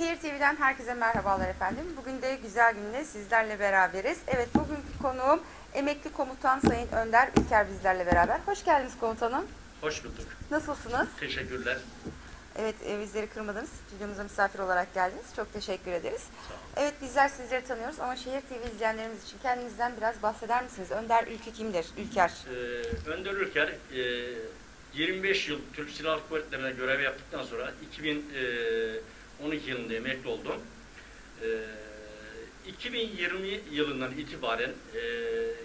Şehir TV'den herkese merhabalar efendim. Bugün de güzel günde sizlerle beraberiz. Evet bugünkü konuğum emekli komutan Sayın Önder İlker bizlerle beraber. Hoş geldiniz komutanım. Hoş bulduk. Nasılsınız? Teşekkürler. Evet e, bizleri kırmadınız. Stüdyomuza misafir olarak geldiniz. Çok teşekkür ederiz. Evet bizler sizleri tanıyoruz ama Şehir TV izleyenlerimiz için kendinizden biraz bahseder misiniz? Önder Ülke kimdir? Ülker. Ee, Önder Ülker e, 25 yıl Türk Silahlı Kuvvetleri'ne görev yaptıktan sonra 2012 yılında emekli oldum. Ee, 2020 yılından itibaren e,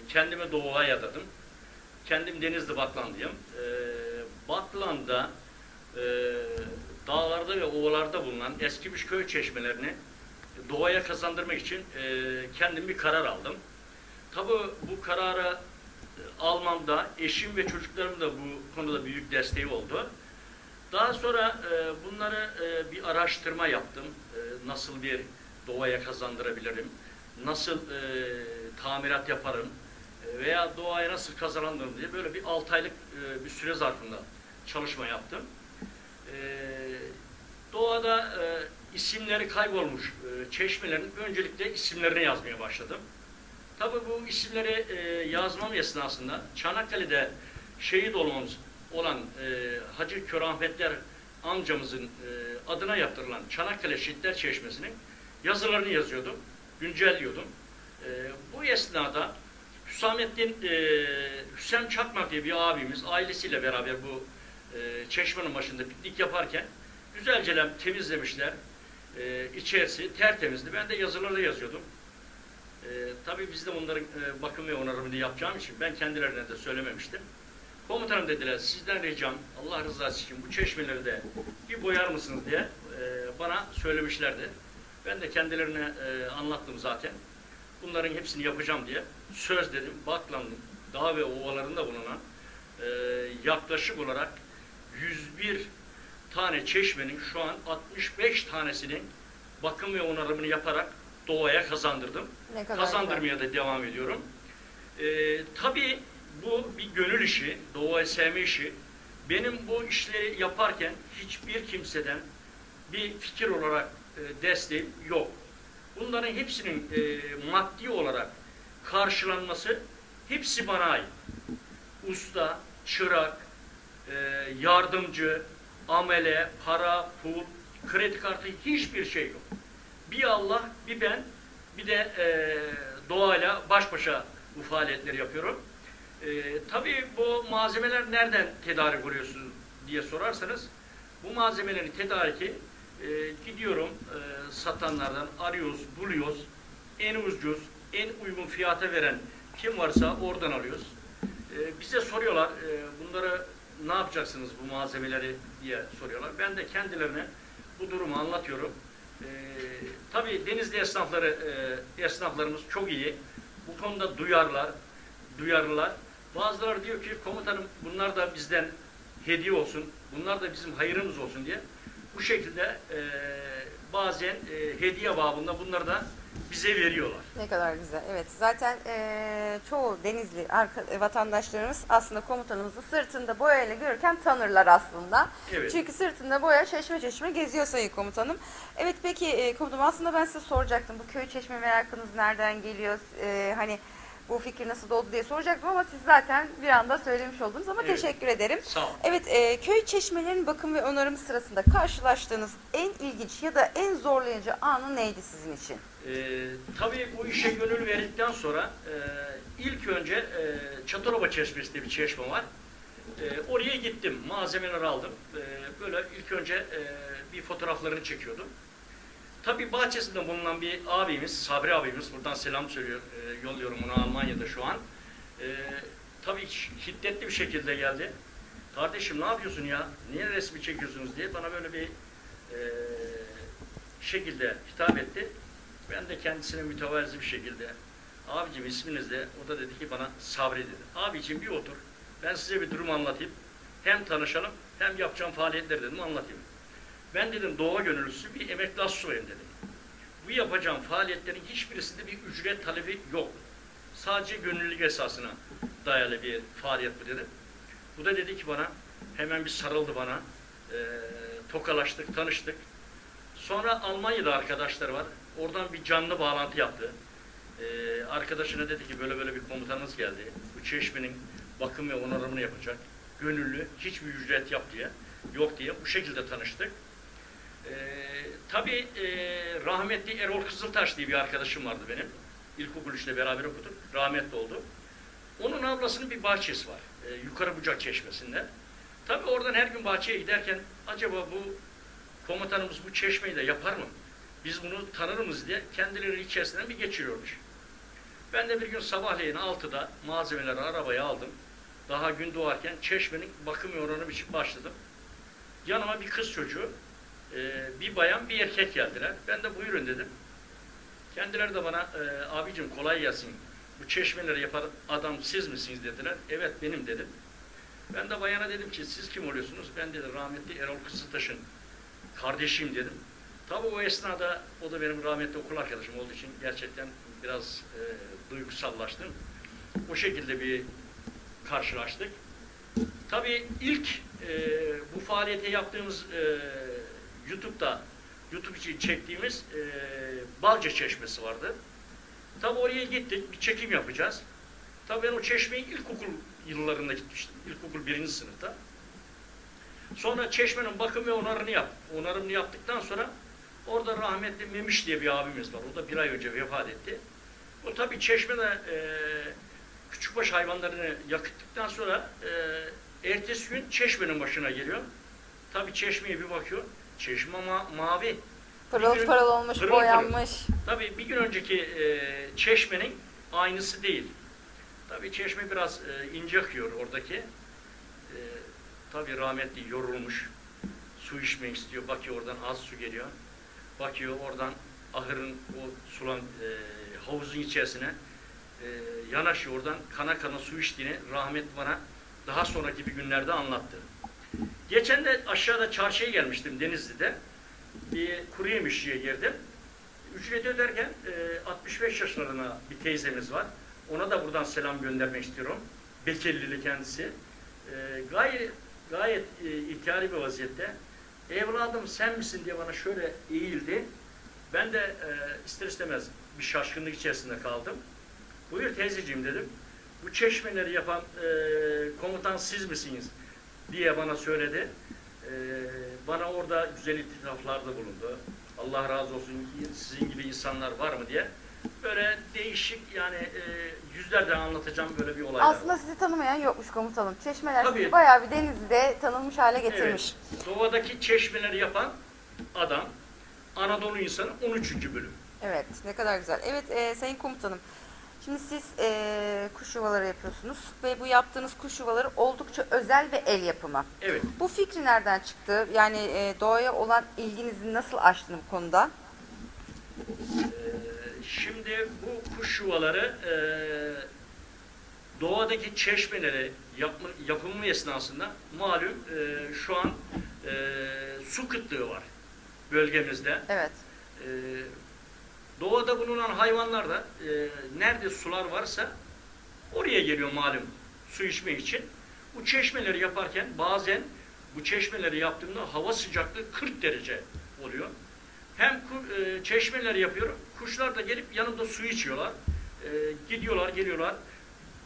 kendimi doğuya adadım. Kendim Denizli Batlandıyım. Ee, Batland'da e, dağlarda ve ovalarda bulunan eskimiş köy çeşmelerini doğaya kazandırmak için e, kendim bir karar aldım. Tabii bu kararı e, almamda eşim ve çocuklarım da bu konuda büyük desteği oldu. Daha sonra e, bunları e, bir araştırma yaptım. E, nasıl bir doğaya kazandırabilirim? Nasıl e, tamirat yaparım? E, veya doğaya nasıl kazanırım diye böyle bir 6 aylık e, bir süre zarfında çalışma yaptım. E, doğada e, isimleri kaybolmuş e, çeşmelerin öncelikle isimlerini yazmaya başladım. Tabii bu isimleri e, yazmam esnasında Çanakkale'de şehit olmamız olan e, Hacı Körahmetler amcamızın e, adına yaptırılan Çanakkale Şehitler Çeşmesi'nin yazılarını yazıyordum, güncelliyordum. E, bu esnada Hüsamettin e, Hüsem Çakmak diye bir abimiz ailesiyle beraber bu e, çeşmenin başında piknik yaparken güzelce temizlemişler. E, içerisi tertemizdi. Ben de yazıları yazıyordum. E, tabii biz de onların e, bakım ve onarımını yapacağım için ben kendilerine de söylememiştim. Komutanım dediler sizden ricam Allah rızası için bu çeşmeleri de bir boyar mısınız diye e, bana söylemişlerdi. Ben de kendilerine e, anlattım zaten. Bunların hepsini yapacağım diye söz dedim. Baklandım dağ ve ovalarında bulunan e, yaklaşık olarak 101 tane çeşmenin şu an 65 tanesinin bakım ve onarımını yaparak doğaya kazandırdım. Kazandırmaya da devam ediyorum. Ee, tabii bu bir gönül işi, doğayı sevme işi. Benim bu işleri yaparken hiçbir kimseden bir fikir olarak e, desteğim yok. Bunların hepsinin e, maddi olarak karşılanması hepsi bana ait. Usta, çırak, e, yardımcı, amele, para, pul, kredi kartı hiçbir şey yok. Bir Allah, bir ben, bir de e, doğayla baş başa bu faaliyetleri yapıyorum. E, tabii bu malzemeler nereden tedarik oluyorsun diye sorarsanız, bu malzemelerin tedariki e, gidiyorum e, satanlardan arıyoruz, buluyoruz. En ucuz, en uygun fiyata veren kim varsa oradan alıyoruz. E, bize soruyorlar, e, bunları ne yapacaksınız bu malzemeleri diye soruyorlar. Ben de kendilerine bu durumu anlatıyorum. E, tabii Denizli esnafları, e, esnaflarımız çok iyi. Bu konuda duyarlar, duyarlılar. Bazıları diyor ki komutanım bunlar da bizden hediye olsun, bunlar da bizim hayırımız olsun diye. Bu şekilde e, bazen e, hediye babında bunları da bize veriyorlar. Ne kadar güzel. Evet zaten eee, çoğu Denizli arka, e, vatandaşlarımız aslında komutanımızı sırtında boyayla görürken tanırlar aslında. Evet. Çünkü sırtında boya çeşme çeşme geziyor sayın komutanım. Evet peki e, komutanım aslında ben size soracaktım bu köy çeşme merakınız nereden geliyor? E, hani bu fikir nasıl doğdu diye soracaktım ama siz zaten bir anda söylemiş oldunuz ama Evet. teşekkür ederim. Sağ olun. Evet, e, köy çeşmelerinin bakım ve onarımı sırasında karşılaştığınız en ilginç ya da en zorlayıcı anı neydi sizin için? Ee, tabii bu işe gönül verdikten sonra e, ilk önce e, Çataloba Çeşmesi diye bir çeşme var. E, oraya gittim, malzemeleri aldım. E, böyle ilk önce e, bir fotoğraflarını çekiyordum. Tabii bahçesinde bulunan bir abimiz, Sabri abimiz, buradan selam söylüyor, e, yolluyorum ona Almanya'da şu an. E, tabii şiddetli bir şekilde geldi. Kardeşim ne yapıyorsun ya, niye resmi çekiyorsunuz diye bana böyle bir e, şekilde hitap etti. Ben de kendisine mütevazi bir şekilde abicim isminiz de o da dedi ki bana Sabri dedi. Abicim bir otur ben size bir durum anlatayım. Hem tanışalım hem yapacağım faaliyetleri dedim anlatayım. Ben dedim doğa gönüllüsü bir emekli astsubayım dedim. Bu yapacağım faaliyetlerin hiçbirisinde bir ücret talebi yok. Sadece gönüllülük esasına dayalı bir faaliyet bu dedim. Bu da dedi ki bana hemen bir sarıldı bana. Eee tokalaştık, tanıştık. Sonra Almanya'da arkadaşlar var. Oradan bir canlı bağlantı yaptı. Ee, arkadaşına dedi ki böyle böyle bir komutanımız geldi. Bu çeşmenin bakım ve onarımını yapacak. Gönüllü, hiçbir ücret yap diye, yok diye bu şekilde tanıştık. Ee, tabii e, rahmetli Erol Kızıltaş diye bir arkadaşım vardı benim. İlkokul işte beraber okuduk. Rahmetli oldu. Onun ablasının bir bahçesi var. Ee, Yukarı Bucak Çeşmesi'nde. Tabii oradan her gün bahçeye giderken acaba bu komutanımız bu çeşmeyi de yapar mı? Biz bunu tanır mıyız diye kendileri içerisinden bir geçiriyormuş. Ben de bir gün sabahleyin 6'da malzemeleri arabaya aldım. Daha gün doğarken çeşmenin bakım onarım için başladım. Yanıma bir kız çocuğu, e, bir bayan, bir erkek geldiler. Ben de buyurun dedim. Kendileri de bana e, abicim kolay gelsin. Bu çeşmeleri yapan adam siz misiniz dediler. Evet benim dedim. Ben de bayana dedim ki siz kim oluyorsunuz? Ben dedi rahmetli Erol Kısıltaş'ın kardeşiyim dedim. Tabii o esnada o da benim rahmetli okul arkadaşım olduğu için gerçekten biraz e, duygusallaştım. O şekilde bir karşılaştık. Tabii ilk e, bu faaliyeti yaptığımız e, YouTube'da YouTube için çektiğimiz e, Balca Çeşmesi vardı. Tabii oraya gittik, bir çekim yapacağız. Tabii ben o çeşmeyi ilkokul yıllarında gitmiştim. İlkokul birinci sınıfta. Sonra çeşmenin bakım ve onarını yap. Onarımını yaptıktan sonra orada rahmetli Memiş diye bir abimiz var. O da bir ay önce vefat etti. O tabii çeşmede e, küçükbaş hayvanlarını yakıttıktan sonra e, ertesi gün çeşmenin başına geliyor. Tabii çeşmeye bir bakıyor. Çeşme ma- mavi. Pırıl gün- pırıl olmuş, pırıl pırıl. boyanmış. Tabii bir gün önceki e, çeşmenin aynısı değil. Tabii çeşme biraz e, ince akıyor oradaki. E, tabii rahmetli yorulmuş. Su içmek istiyor. Bakıyor oradan az su geliyor. Bakıyor oradan ahırın o sulan e, havuzun içerisine e, yanaşıyor oradan kana kana su içtiğini rahmetli bana daha sonraki bir günlerde anlattı. Geçen de aşağıda çarşıya gelmiştim Denizli'de. Bir kuru yemişçiye girdim. Ücret öderken e, 65 yaşlarına bir teyzemiz var. Ona da buradan selam göndermek istiyorum. Bekirlili kendisi. E, gayet gayet e, ihtiyari bir vaziyette. Evladım sen misin diye bana şöyle eğildi. Ben de e, ister istemez bir şaşkınlık içerisinde kaldım. Buyur teyzeciğim dedim. Bu çeşmeleri yapan e, komutan siz misiniz? Diye bana söyledi. E, bana orada güzel itiraflarda bulundu. Allah razı olsun sizin gibi insanlar var mı diye. Böyle değişik yani e, yüzlerden anlatacağım böyle bir olay. Aslında sizi tanımayan yokmuş komutanım. Çeşmeler Tabii. sizi bayağı bir Denizli'de tanınmış hale getirmiş. Evet, doğadaki çeşmeleri yapan adam Anadolu insanı 13. bölüm. Evet, ne kadar güzel. Evet, e, Sayın Komutanım. Şimdi siz e, kuş yuvaları yapıyorsunuz ve bu yaptığınız kuş yuvaları oldukça özel ve el yapımı. Evet. Bu fikri nereden çıktı? Yani e, doğaya olan ilginizi nasıl aştınız bu konuda? Şimdi bu kuş yuvaları e, doğadaki çeşmeleri yapma, yapımı esnasında malum e, şu an e, su kıtlığı var bölgemizde. Evet, E, doğada bulunan hayvanlar da e, nerede sular varsa oraya geliyor malum su içmek için. Bu çeşmeleri yaparken bazen bu çeşmeleri yaptığımda hava sıcaklığı 40 derece oluyor. Hem e, çeşmeleri yapıyorum, kuşlar da gelip yanımda su içiyorlar. E, gidiyorlar, geliyorlar.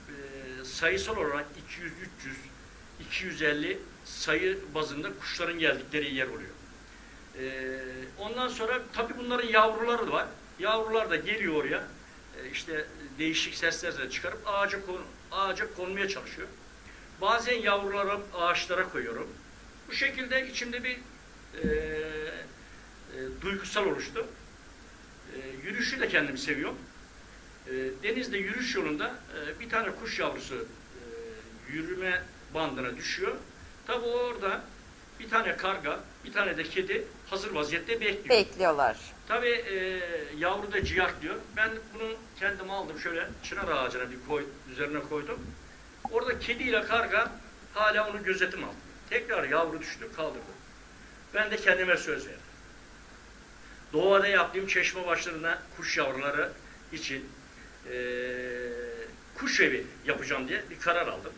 E, sayısal olarak 200, 300, 250 sayı bazında kuşların geldikleri yer oluyor. E, ondan sonra tabii bunların yavruları da var. Yavrular da geliyor oraya. E, işte değişik seslerle çıkarıp ağaca, kon, ağaca konmaya çalışıyor. Bazen yavruları ağaçlara koyuyorum. Bu şekilde içimde bir e, e, duygusal oluştu. E, yürüyüşü de kendimi seviyorum. E, denizde yürüyüş yolunda e, bir tane kuş yavrusu e, yürüme bandına düşüyor. Tabi orada bir tane karga, bir tane de kedi hazır vaziyette bekliyor. bekliyorlar. Tabii e, yavru da ciyaklıyor. Ben bunu kendim aldım şöyle çınar ağacına bir koy, üzerine koydum. Orada kediyle karga hala onu gözetim aldı. Tekrar yavru düştü kaldırdı. Ben de kendime söz verdim. Doğada yaptığım çeşme başlarına kuş yavruları için e, kuş evi yapacağım diye bir karar aldım.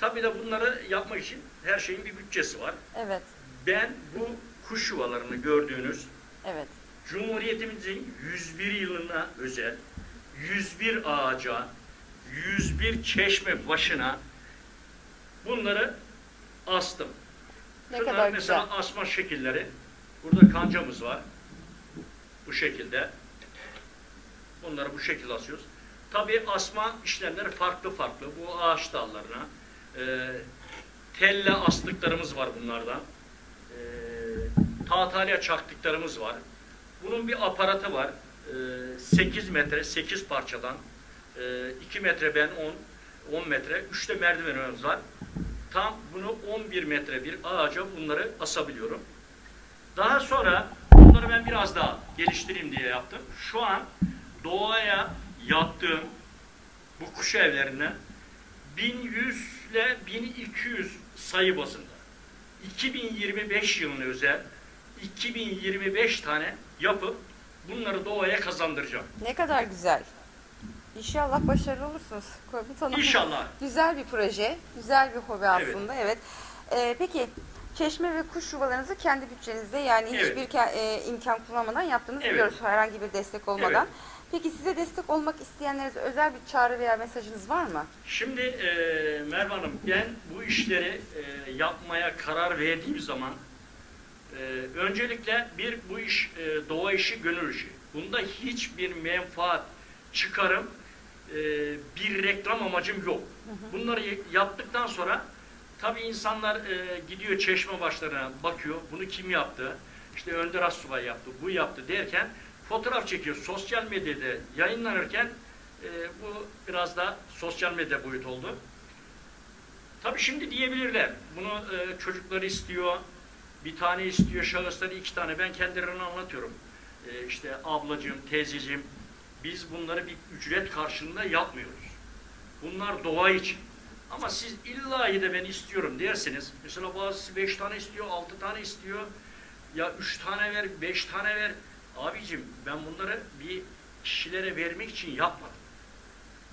Tabii de bunları yapmak için her şeyin bir bütçesi var. Evet, Ben bu kuş yuvalarını gördüğünüz Evet. Cumhuriyetimizin 101 yılına özel 101 ağaca, 101 çeşme başına bunları astım. Ne Şunlar kadar mesela güzel. asma şekilleri. Burada kancamız var. Bu şekilde. Bunları bu şekilde asıyoruz. Tabii asma işlemleri farklı farklı. Bu ağaç dallarına. E, telle astıklarımız var bunlardan. E, tahtalya çaktıklarımız var. Bunun bir aparatı var. E, 8 metre, 8 parçadan. E, 2 metre ben 10, 10 metre. 3 de merdivenimiz var. Tam bunu 11 metre bir ağaca bunları asabiliyorum. Daha sonra bunları ben biraz daha geliştireyim diye yaptım. Şu an doğaya yaptığım bu kuş evlerinden 1100 ile 1200 sayı basında 2025 yılına özel 2025 tane yapıp bunları doğaya kazandıracağım. Ne kadar güzel. İnşallah başarılı olursunuz komutanım. İnşallah. Güzel bir proje, güzel bir hobi Evet. aslında. Evet. Ee, peki çeşme ve kuş yuvalarınızı kendi bütçenizde yani Evet. hiçbir e, imkan kullanmadan yaptığınızı Evet. biliyoruz herhangi bir destek olmadan. Evet. Peki size destek olmak isteyenlere özel bir çağrı veya mesajınız var mı? Şimdi e, Merve Hanım ben bu işleri e, yapmaya karar verdiğim zaman e, öncelikle bir bu iş e, doğa işi gönül işi. Bunda hiçbir menfaat çıkarım e, bir reklam amacım yok. Bunları yaptıktan sonra tabii insanlar e, gidiyor çeşme başlarına bakıyor. Bunu kim yaptı? İşte Önder Assubay yaptı, bu yaptı derken fotoğraf çekiyor. Sosyal medyada yayınlanırken e, bu biraz da sosyal medya boyut oldu. Tabii şimdi diyebilirler. Bunu e, çocukları istiyor, bir tane istiyor, şahısları iki tane. Ben kendilerini anlatıyorum. E, işte ablacığım, teyzeciğim, biz bunları bir ücret karşılığında yapmıyoruz. Bunlar doğa için. Ama siz illa de ben istiyorum derseniz, mesela bazısı beş tane istiyor, altı tane istiyor, ya üç tane ver, beş tane ver. Abicim ben bunları bir kişilere vermek için yapmadım.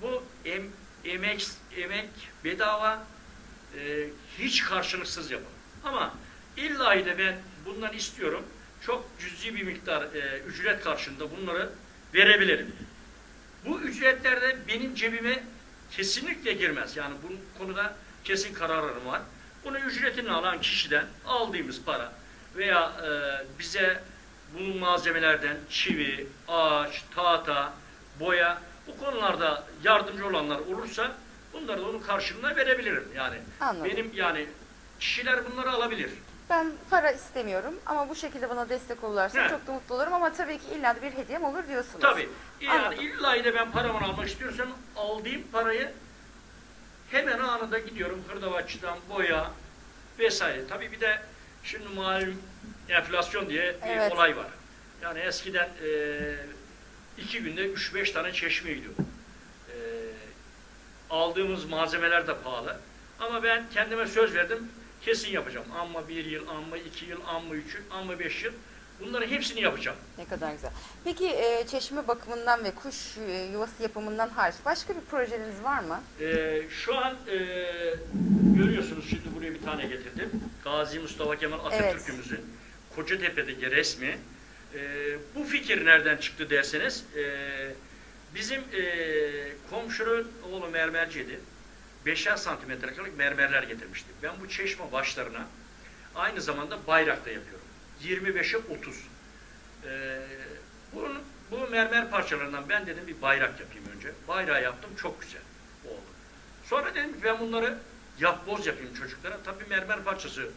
Bu em, emek, emek bedava, e, hiç karşılıksız yapın. Ama illa de ben bundan istiyorum, çok cüzi bir miktar e, ücret karşılığında bunları verebilirim. Bu ücretler de benim cebime kesinlikle girmez. Yani bu konuda kesin kararım var. Bunu ücretini alan kişiden aldığımız para veya e, bize bunun malzemelerden çivi, ağaç, tahta, boya bu konularda yardımcı olanlar olursa bunları da onun karşılığında verebilirim. Yani Anladım. benim yani kişiler bunları alabilir. Ben para istemiyorum ama bu şekilde bana destek olurlarsa He. çok da mutlu olurum ama tabii ki illa da bir hediyem olur diyorsunuz. Tabii. Yani Anladım. illa de ben paramı almak istiyorsam aldığım parayı hemen anında gidiyorum hırdavatçıdan boya vesaire. Tabii bir de şimdi malum enflasyon diye bir Evet. olay var. Yani eskiden e, iki günde üç beş tane çeşme gidiyor. E, aldığımız malzemeler de pahalı. Ama ben kendime söz verdim. Kesin yapacağım. Amma bir yıl, amma iki yıl, amma üç yıl, amma beş yıl. Bunların hepsini yapacağım. Ne kadar güzel. Peki e, çeşme bakımından ve kuş e, yuvası yapımından hariç başka bir projeniz var mı? Ee, şu an e, görüyorsunuz şimdi buraya bir tane getirdim. Gazi Mustafa Kemal Atatürk'ümüzün Kocatepe'deki resmi. Ee, bu fikir nereden çıktı derseniz e, bizim e, komşunun oğlu mermerciydi. Beşer santimetrelik mermerler getirmişti. Ben bu çeşme başlarına aynı zamanda bayrak da yapıyorum. 25'e 30. Ee, bunun, bu mermer parçalarından ben dedim bir bayrak yapayım önce. Bayrağı yaptım çok güzel oldu. Sonra dedim ben bunları yapboz yapayım çocuklara. Tabii mermer parçası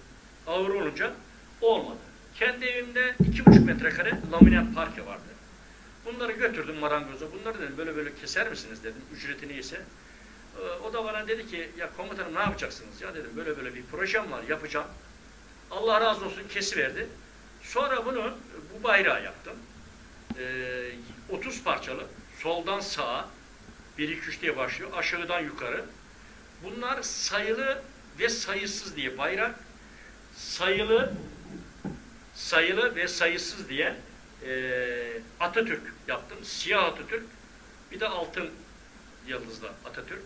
ağır olunca olmadı. Kendi evimde iki buçuk metrekare laminat parke vardı. Bunları götürdüm marangoza. Bunları dedim böyle böyle keser misiniz dedim. Ücreti neyse. Ee, O da bana dedi ki ya komutanım ne yapacaksınız? Ya dedim böyle böyle bir projem var yapacağım. Allah razı olsun kesiverdi. Sonra bunu bu bayrağı yaptım. Ee, 30 parçalı. Soldan sağa 1 2 3 diye başlıyor. Aşağıdan yukarı. Bunlar sayılı ve sayısız diye bayrak. Sayılı sayılı ve sayısız diye e, Atatürk yaptım. Siyah Atatürk. Bir de altın yıldızlı Atatürk.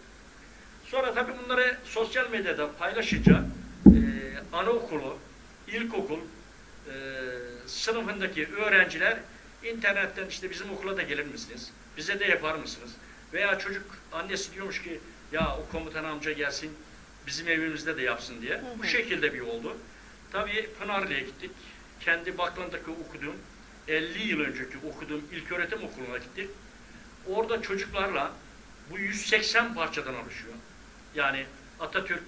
Sonra tabii bunları sosyal medyada paylaşınca e, anaokulu, ilkokul, e, sınıfındaki öğrenciler internetten işte bizim okula da gelir misiniz? Bize de yapar mısınız? Veya çocuk annesi diyormuş ki ya o komutan amca gelsin bizim evimizde de yapsın diye. Hı hı. Bu şekilde bir oldu. Tabii Pınarlı'ya gittik. Kendi Baklan'daki okuduğum 50 yıl önceki okuduğum ilköğretim okuluna gittik. Orada çocuklarla bu 180 parçadan oluşuyor. Yani Atatürk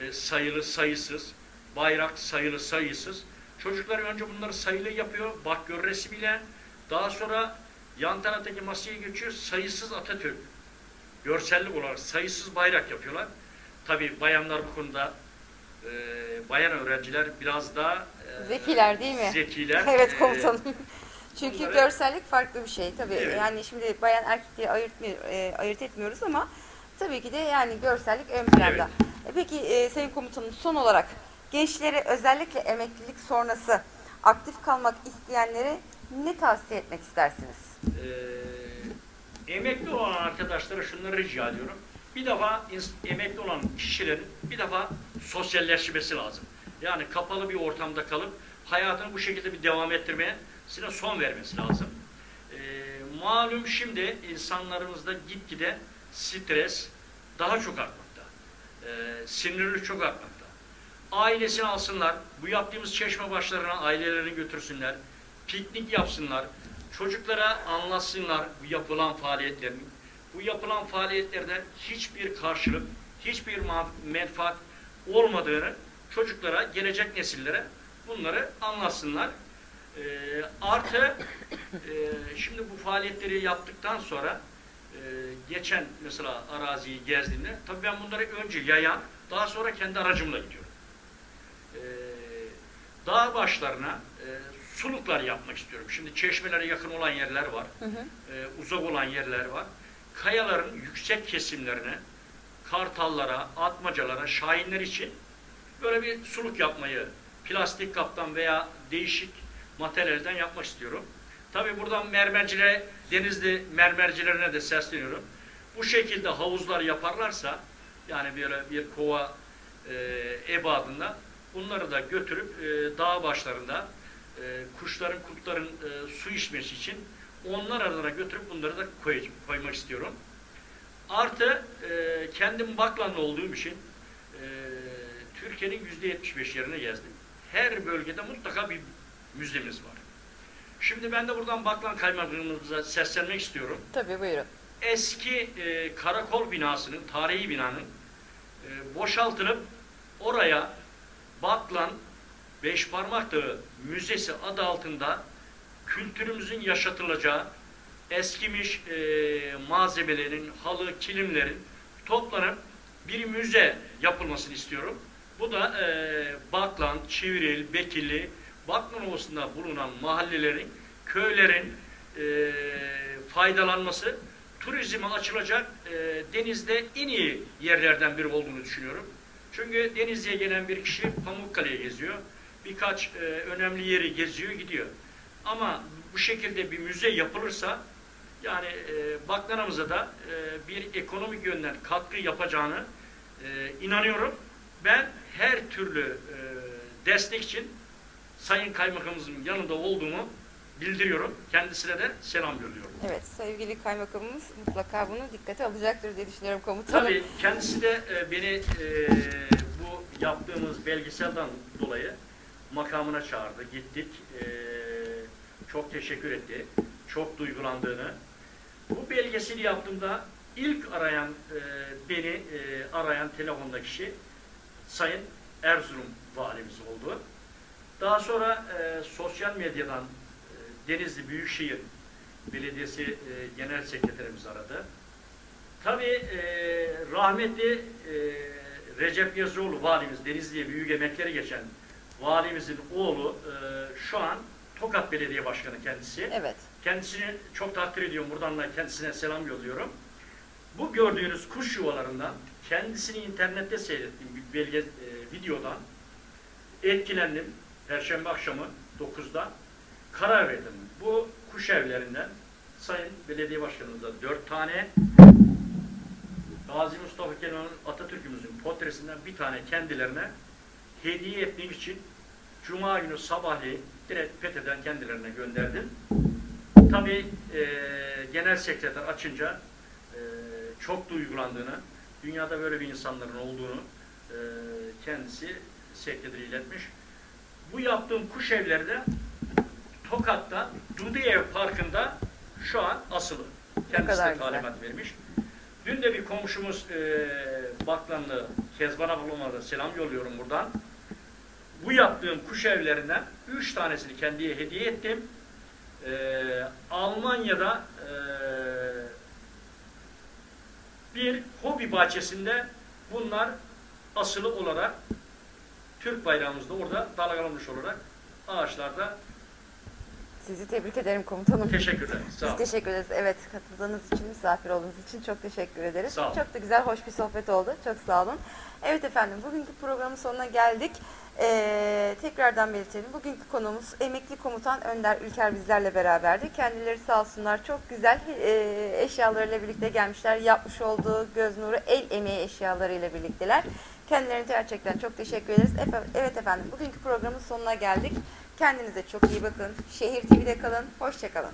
e, sayılı sayısız, bayrak sayılı sayısız. Çocuklar önce bunları sayılı yapıyor, bak gör resmiyle. Daha sonra yan taraftaki masaya geçiyor, sayısız Atatürk. Görsellik olarak sayısız bayrak yapıyorlar. Tabii bayanlar bu konuda, e, bayan öğrenciler biraz daha e, Zekiler değil mi? Zekiler. Evet E, komutanım. Çünkü bunları- görsellik farklı bir şey tabii. Evet. Yani şimdi bayan erkek diye ayırt, e, ayırt etmiyoruz ama tabii ki de yani görsellik ön planda. E, Peki e, Sayın Komutanım son olarak gençlere özellikle emeklilik sonrası aktif kalmak isteyenlere ne tavsiye etmek istersiniz? Ee, emekli olan arkadaşlara şunları rica ediyorum. Bir defa emekli olan kişilerin bir defa sosyalleşmesi lazım. Yani kapalı bir ortamda kalıp hayatını bu şekilde bir devam ettirmeye sine son vermesi lazım. Ee, malum şimdi insanlarımızda gitgide stres daha çok artmakta. Ee, sinirli çok artmakta. Ailesini alsınlar, bu yaptığımız çeşme başlarına ailelerini götürsünler, piknik yapsınlar, çocuklara anlatsınlar bu yapılan faaliyetlerin. Bu yapılan faaliyetlerde hiçbir karşılık, hiçbir menfaat olmadığını çocuklara, gelecek nesillere bunları anlatsınlar. Ee, artı e, şimdi bu faaliyetleri yaptıktan sonra e, geçen mesela araziyi gezdiğimde tabii ben bunları önce yayan daha sonra kendi aracımla gidiyorum. Ee, dağ başlarına e, suluklar yapmak istiyorum. Şimdi çeşmelere yakın olan yerler var. Hı hı. e, uzak olan yerler var. Kayaların yüksek kesimlerine, kartallara, atmacalara, şahinler için böyle bir suluk yapmayı plastik kaptan veya değişik materyalden yapmak istiyorum. Tabii buradan mermercilere, denizli mermercilerine de sesleniyorum. Bu şekilde havuzlar yaparlarsa, yani böyle bir kova e, ebadında bunları da götürüp e, dağ başlarında e, kuşların, kurtların e, su içmesi için onlar adına götürüp bunları da koy, koymak istiyorum. Artı e, kendim Baklanlı olduğum için e, Türkiye'nin yüzde 75 yerine gezdim. Her bölgede mutlaka bir müzemiz var. Şimdi ben de buradan Baklan Kaymakamımıza seslenmek istiyorum. Tabii buyurun. Eski e, karakol binasının, tarihi binanın e, boşaltılıp oraya Baklan Beşparmak Dağı Müzesi adı altında kültürümüzün yaşatılacağı eskimiş e, malzemelerin, halı, kilimlerin toplanıp bir müze yapılmasını istiyorum. Bu da e, Baklan, Çivril, Bekili, Baklan Ovası'nda bulunan mahallelerin, köylerin e, faydalanması, turizme açılacak e, denizde en iyi yerlerden biri olduğunu düşünüyorum. Çünkü Denizli'ye gelen bir kişi Pamukkale'ye geziyor. Birkaç e, önemli yeri geziyor, gidiyor. Ama bu şekilde bir müze yapılırsa yani e, Baklanamıza da e, bir ekonomik yönden katkı yapacağını e, inanıyorum. Ben her türlü e, destek için Sayın Kaymakamımızın yanında olduğumu bildiriyorum. Kendisine de selam yolluyorum. Evet sevgili kaymakamımız mutlaka bunu dikkate alacaktır diye düşünüyorum komutanım. Tabii kendisi de e, beni e, bu yaptığımız belgeselden dolayı makamına çağırdı. Gittik. E, çok teşekkür etti. Çok duygulandığını. Bu belgeseli yaptığımda ilk arayan e, beni e, arayan telefonda kişi Sayın Erzurum valimiz oldu. Daha sonra e, sosyal medyadan e, Denizli Büyükşehir Belediyesi e, Genel Sekreterimiz aradı. Tabii e, rahmetli e, Recep Yazıoğlu valimiz, Denizli'ye büyük emekleri geçen valimizin oğlu e, şu an Tokat Belediye Başkanı kendisi. Evet. Kendisini çok takdir ediyorum. Buradan da kendisine selam yolluyorum. Bu gördüğünüz kuş yuvalarından kendisini internette seyrettiğim bir belge, e, videodan etkilendim. Perşembe akşamı 9'da karar verdim. Bu kuş evlerinden Sayın Belediye Başkanımıza 4 tane Gazi Mustafa Kemal Atatürk'ümüzün portresinden bir tane kendilerine hediye etmek için Cuma günü sabahleyin PET'den kendilerine gönderdim. Tabii e, genel sekreter açınca e, çok duygulandığını, dünyada böyle bir insanların olduğunu e, kendisi sekreteri iletmiş. Bu yaptığım kuş evleri de Tokat'ta Dudiyev Parkı'nda şu an asılı. Kendisi de güzel. talimat vermiş. Dün de bir komşumuz e, Baklanlı Kezban ablam'a da selam yolluyorum buradan. Bu yaptığım kuş evlerinden üç tanesini kendiye hediye ettim. E, Almanya'da e, bir hobi bahçesinde bunlar asılı olarak Türk bayrağımızda orada dalgalanmış olarak ağaçlarda Sizi tebrik ederim komutanım. teşekkürler. Sağ Biz olun. teşekkür ederiz. Evet katıldığınız için, misafir olduğunuz için çok teşekkür ederiz. Sağ olun. Çok da güzel, hoş bir sohbet oldu. Çok sağ olun. Evet efendim, bugünkü programın sonuna geldik. Ee, tekrardan belirtelim. Bugünkü konumuz emekli komutan Önder Ülker bizlerle beraberdi. Kendileri sağ olsunlar çok güzel e, eşyalarıyla birlikte gelmişler. Yapmış olduğu göz nuru el emeği eşyalarıyla birlikteler. Kendilerine gerçekten çok teşekkür ederiz. Efe- Evet efendim, bugünkü programın sonuna geldik. Kendinize çok iyi bakın. Şehir TV'de kalın. Hoşçakalın.